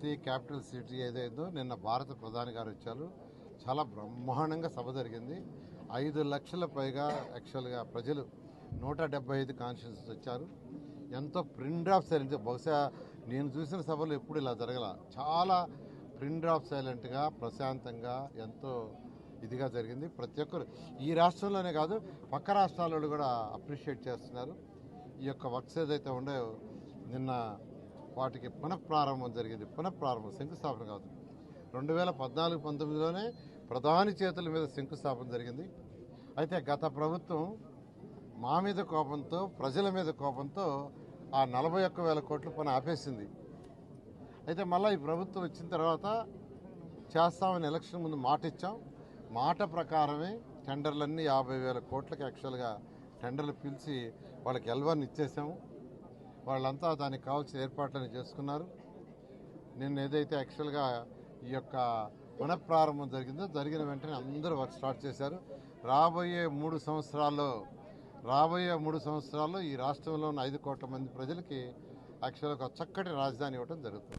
ప్రతి capital city ఏదైందో నిన్న భారత ప్రధాని గారు వచ్చారు చాలా బ్రహ్మాండంగా సభ జరిగింది. ఐదు లక్షల పైగా యాక్చువల్గా ప్రజలు నూట డెబ్బై ఐదు కాన్షియన్స్ వచ్చారు. ఎంతో ప్రింట్ ఆఫ్ సైలెంట్ బహుశా నేను చూసిన సభలు ఎప్పుడు ఇలా జరగల. చాలా ప్రింట్ ఆఫ్ సైలెంట్గా ప్రశాంతంగా ఎంతో ఇదిగా జరిగింది. ప్రతి ఒక్కరు ఈ రాష్ట్రంలోనే కాదు పక్క రాష్ట్రాలలో కూడా అప్రిషియేట్ చేస్తున్నారు. ఈ యొక్క వర్క్స్ ఏదైతే ఉన్నాయో నిన్న వాటికి పునఃప్రారంభం జరిగింది. పునఃప్రారంభం శంకుస్థాపన కాదు. రెండు వేల పద్నాలుగు పంతొమ్మిదిలోనే ప్రధాని చేతుల మీద శంకుస్థాపన జరిగింది. అయితే గత ప్రభుత్వం మా మీద కోపంతో ప్రజల మీద కోపంతో ఆ నలభై ఒక్క వేల కోట్లు పని ఆపేసింది. అయితే మళ్ళీ ఈ ప్రభుత్వం వచ్చిన తర్వాత చేస్తామని ఎలక్షన్ ముందు మాట ఇచ్చాం. మాట ప్రకారమే టెండర్లన్నీ యాభై వేల కోట్లకి యాక్చువల్గా టెండర్లు పిలిచి వాళ్ళకి ఎల్వన్ ఇచ్చేసాము. వాళ్ళంతా దానికి కావాల్సిన ఏర్పాట్లను చేసుకున్నారు. నిన్న ఏదైతే యాక్చువల్గా ఈ యొక్క పునఃప్రారంభం జరిగిందో జరిగిన వెంటనే అందరూ వర్క్ స్టార్ట్ చేశారు. రాబోయే మూడు సంవత్సరాల్లో రాబోయే మూడు సంవత్సరాల్లో ఈ రాష్ట్రంలో ఉన్న ఐదు కోట్ల మంది ప్రజలకి యాక్చువల్గా ఒక చక్కటి రాజధాని ఇవ్వడం జరుగుతుంది.